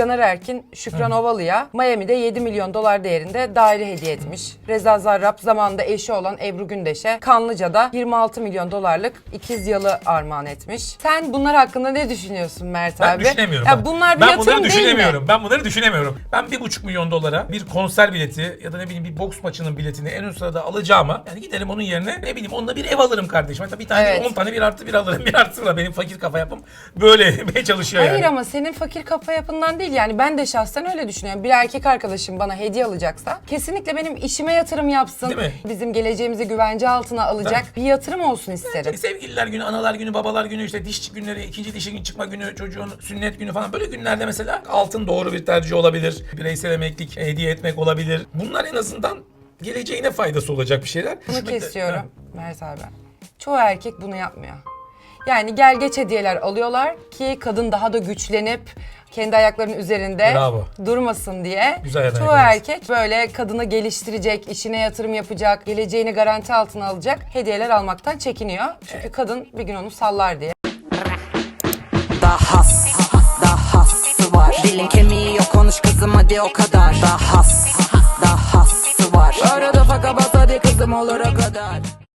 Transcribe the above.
Caner Erkin, Şükran Ovalı'ya Miami'de 7 milyon dolar değerinde daire hediye etmiş. Reza Zarrab zamanında eşi olan Ebru Gündeş'e Kanlıca'da 26 milyon dolarlık ikiz yalı armağan etmiş. Sen bunlar hakkında ne düşünüyorsun Mert Ben abi? düşünemiyorum. Ya bak. bunlar bir ben yatırım bunları değil mi? düşünemiyorum. Ben bunları düşünemiyorum. Ben bir buçuk milyon dolara bir konser bileti ya da ne bileyim bir boks maçının biletini en ön sırada alacağıma yani giderim onun yerine ne bileyim onunla bir ev alırım kardeşim. Hatta bir tane Evet. 10 tane bir artı bir alırım. Bir artı bir benim fakir kafa yapım böyle çalışıyor Hayır yani. ama senin fakir kafa yapından değil yani ben de şahsen öyle düşünüyorum. Bir erkek arkadaşım bana hediye alacaksa kesinlikle benim işime yatırım yapsın. Değil mi? Bizim geleceğimizi güvence altına alacak bir yatırım olsun isterim. Sevgililer günü, analar günü, babalar günü, işte diş günleri, ikinci dişi gün çıkma günü, çocuğun sünnet günü falan böyle günlerde mesela altın doğru bir tercih olabilir. Bireysel emeklilik hediye etmek olabilir. Bunlar en azından geleceğine faydası olacak bir şeyler. Bunu Hoşuma gitti. kesiyorum Mert abi. Çoğu erkek bunu yapmıyor. Yani gel geç hediyeler alıyorlar ki kadın daha da güçlenip kendi ayaklarının üzerinde Bravo. durmasın diye. Güzel yerden Çoğu erkek böyle kadını geliştirecek, işine yatırım yapacak, geleceğini garanti altına alacak hediyeler almaktan çekiniyor. Çünkü kadın bir gün onu sallar diye. Daha dahası var Dilin kemiği yok konuş kızım hadi o kadar Daha dahası var Arada faka bas hadi kızım olur o kadar